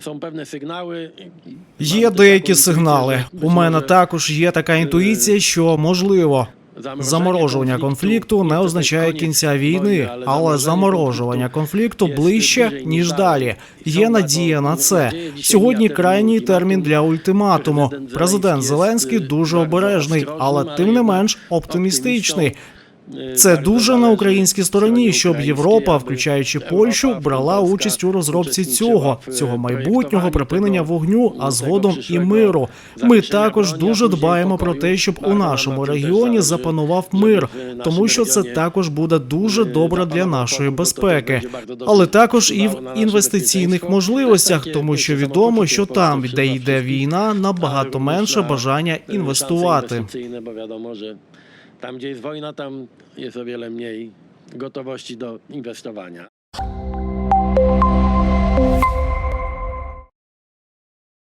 Są pewne sygnały. Є деякі сигнали. У мене також є така інтуїція, що можливо. Заморожування конфлікту не означає кінця війни, але заморожування конфлікту ближче ніж далі. Є надія на це. Сьогодні крайній термін для ультиматуму. Президент Зеленський дуже обережний, але тим не менш оптимістичний. Це дуже на українській стороні, щоб Європа, включаючи Польщу, брала участь у розробці цього цього майбутнього припинення вогню, а згодом і миру. Ми також дуже дбаємо про те, щоб у нашому регіоні запанував мир, тому що це також буде дуже добре для нашої безпеки, але також і в інвестиційних можливостях, тому що відомо, що там, де йде війна, набагато менше бажання інвестувати. Tam, gdzie jest wojna, tam jest o wiele mniej gotowości do inwestowania.